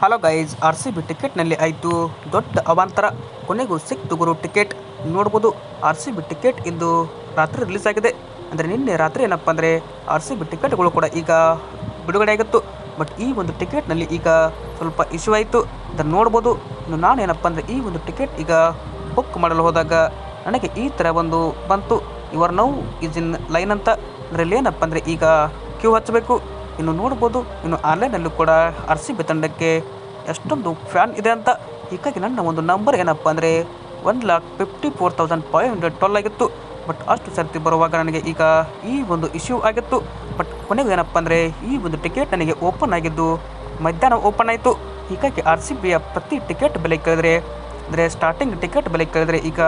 Hello guys, R C B ಟಿಕೆಟ್ನಲ್ಲಿ ಆಯಿತು ದೊಡ್ಡ ಅವಾಂತರ ಕೊನೆಗೂ ಸಿಕ್ತು ಗುರು ಟಿಕೆಟ್. ನೋಡ್ಬೋದು, ಆರ್ ಸಿ ಬಿ ಟಿಕೆಟ್ ಇಂದು ರಾತ್ರಿ ರಿಲೀಸ್ ಆಗಿದೆ. ಅಂದರೆ ನಿನ್ನೆ ರಾತ್ರಿ ಏನಪ್ಪ ಅಂದರೆ ಆರ್ ಸಿ ಬಿ ಟಿಕೆಟ್ಗಳು ಕೂಡ ಈಗ ಬಿಡುಗಡೆ ಆಗಿತ್ತು. ಬಟ್ ಈ ಒಂದು ಟಿಕೆಟ್ನಲ್ಲಿ ಈಗ ಸ್ವಲ್ಪ ಇಶ್ಯೂ ಆಯಿತು. ಅದನ್ನು ನೋಡ್ಬೋದು. ಇನ್ನು ನಾನು ಏನಪ್ಪ ಅಂದರೆ ಈ ಒಂದು ಟಿಕೆಟ್ ಈಗ ಬುಕ್ ಮಾಡಲು ಹೋದಾಗ ನನಗೆ ಈ ಥರ ಒಂದು ಬಂತು. ಇವರ್ ನೌ ಇಸ್ ಇನ್ ಲೈನ್ ಅಂತ. ಅದರಲ್ಲಿ ಏನಪ್ಪ ಅಂದರೆ ಈಗ ಕ್ಯೂ ಹಚ್ಚಬೇಕು. ಇನ್ನು ನೋಡ್ಬೋದು. ಇನ್ನು ಆನ್ಲೈನಲ್ಲೂ ಕೂಡ ಆರ್ ಸಿ ಬಿ ತಂಡಕ್ಕೆ ಎಷ್ಟೊಂದು ಫ್ಯಾನ್ ಇದೆ ಅಂತ. ಹೀಗಾಗಿ ನನ್ನ ಒಂದು ನಂಬರ್ ಏನಪ್ಪ ಅಂದರೆ one lakh fifty four thousand five hundred twelve ಆಗಿತ್ತು. ಬಟ್ ಅಷ್ಟು ಸರ್ತಿ ಬರುವಾಗ ನನಗೆ ಈಗ ಈ ಒಂದು ಇಶ್ಯೂ ಆಗಿತ್ತು. ಬಟ್ ಕೊನೆಗೂ ಏನಪ್ಪ ಅಂದರೆ ಈ ಒಂದು ಟಿಕೆಟ್ ನನಗೆ ಓಪನ್ ಆಗಿದ್ದು ಮಧ್ಯಾಹ್ನ ಓಪನ್ ಆಯಿತು. ಹೀಗಾಗಿ ಆರ್ ಸಿ ಬಿಯ ಪ್ರತಿ ಟಿಕೆಟ್ ಬೆಲೆ ಕೇಳಿದ್ರೆ, ಅಂದರೆ ಸ್ಟಾರ್ಟಿಂಗ್ ಟಿಕೆಟ್ ಬೆಲೆ ಕೇಳಿದ್ರೆ ಈಗ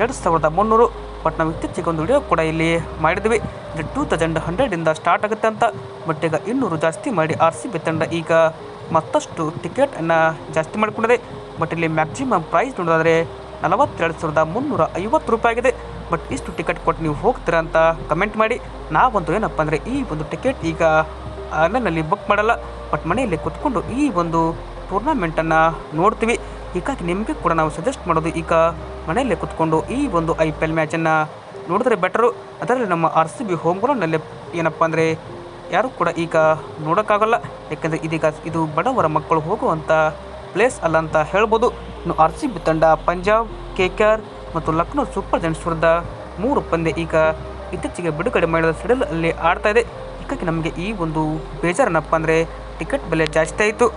ಎರಡು ಸಾವಿರದ ಮುನ್ನೂರು. ಬಟ್ ನಾವು ಇತ್ತೀಚೆಗೆ ಒಂದು ವಿಡಿಯೋ ಕೂಡ ಇಲ್ಲಿ ಮಾಡಿದ್ವಿ. ಇದು ಟೂ ತೌಸಂಡ್ ಹಂಡ್ರೆಡಿಂದ ಸ್ಟಾರ್ಟ್ ಆಗುತ್ತೆ ಅಂತ. ಬಟ್ ಈಗ ಇನ್ನೂರು ಜಾಸ್ತಿ ಮಾಡಿ ಆರ್ ಸಿ ಬಿ ತಂಡ ಈಗ ಮತ್ತಷ್ಟು ಟಿಕೆಟನ್ನು ಜಾಸ್ತಿ ಮಾಡಿಕೊಂಡಿದೆ. ಬಟ್ ಇಲ್ಲಿ ಮ್ಯಾಕ್ಸಿಮಮ್ ಪ್ರೈಸ್ ನೋಡೋದಾದರೆ ನಲವತ್ತೆರಡು ಸಾವಿರದ ಮುನ್ನೂರ ಐವತ್ತು ರೂಪಾಯಿ ಆಗಿದೆ ಬಟ್ ಇಷ್ಟು ಟಿಕೆಟ್ ಕೊಟ್ಟು ನೀವು ಹೋಗ್ತೀರಾ ಅಂತ ಕಮೆಂಟ್ ಮಾಡಿ. ನಾವಂತೂ ಏನಪ್ಪ ಅಂದರೆ ಈ ಒಂದು ಟಿಕೆಟ್ ಈಗ ಆನ್ಲೈನಲ್ಲಿ ಬುಕ್ ಮಾಡಲ್ಲ. ಬಟ್ ಮನೆಯಲ್ಲಿ ಕೂತ್ಕೊಂಡು ಈ ಒಂದು ಟೂರ್ನಮೆಂಟನ್ನು ನೋಡ್ತೀವಿ. ಹೀಗಾಗಿ ನಿಮಗೆ ಕೂಡ ನಾವು ಸಜೆಸ್ಟ್ ಮಾಡೋದು ಈಗ ಮನೆಯಲ್ಲೇ ಕುತ್ಕೊಂಡು ಈ ಒಂದು ಐ ಪಿ ಎಲ್ ಮ್ಯಾಚನ್ನು ನೋಡಿದ್ರೆ ಬೆಟರು ಅದರಲ್ಲಿ ನಮ್ಮ ಆರ್ ಸಿ ಬಿ ಹೋಮ್ ಗ್ರೌಂಡ್ನಲ್ಲೇ ಏನಪ್ಪ ಅಂದರೆ ಯಾರೂ ಕೂಡ ಈಗ ನೋಡೋಕ್ಕಾಗಲ್ಲ. ಯಾಕೆಂದರೆ ಇದೀಗ ಇದು ಬಡವರ ಮಕ್ಕಳು ಹೋಗುವಂಥ ಪ್ಲೇಸ್ ಅಲ್ಲ ಅಂತ ಹೇಳ್ಬೋದು. ಇನ್ನು ಆರ್ ಸಿ ಬಿ ತಂಡ ಪಂಜಾಬ್ ಕೆ ಕೆ ಆರ್ ಮತ್ತು ಲಕ್ನೋ ಸೂಪರ್ ಜೈಂಟ್ಸ್ ವಿರುದ್ಧ ಮೂರು ಪಂದ್ಯ ಈಗ ಇತ್ತೀಚೆಗೆ ಬಿಡುಗಡೆ ಮಾಡಿದ ಸಿಡಲ್ ಅಲ್ಲಿ ಆಡ್ತಾ ಇದೆ. ಹೀಗಾಗಿ ನಮಗೆ ಈ ಒಂದು ಬೇಜಾರನಪ್ಪ ಅಂದರೆ ಟಿಕೆಟ್ ಬೆಲೆ ಜಾಸ್ತಿ ಆಯಿತು.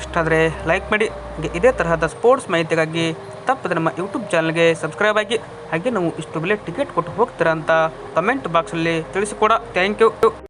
ಇಷ್ಟಾದರೆ ಲೈಕ್ ಮಾಡಿ. ಹಾಗೆ ಇದೇ ತರಹದ ಸ್ಪೋರ್ಟ್ಸ್ ಮಾಹಿತಿಗಾಗಿ ತಪ್ಪದೆ ನಮ್ಮ ಯೂಟ್ಯೂಬ್ ಚಾನಲ್ಗೆ ಸಬ್ಸ್ಕ್ರೈಬ್ ಆಗಿ. ಹಾಗೆ ನಾವು ಇಷ್ಟು ಬೆಲೆ ಟಿಕೆಟ್ ಕೊಟ್ಟು ಹೋಗ್ತೀರಾ ಅಂತ ಕಮೆಂಟ್ ಬಾಕ್ಸಲ್ಲಿ ತಿಳಿಸಿಕೊಡ ಥ್ಯಾಂಕ್ ಯು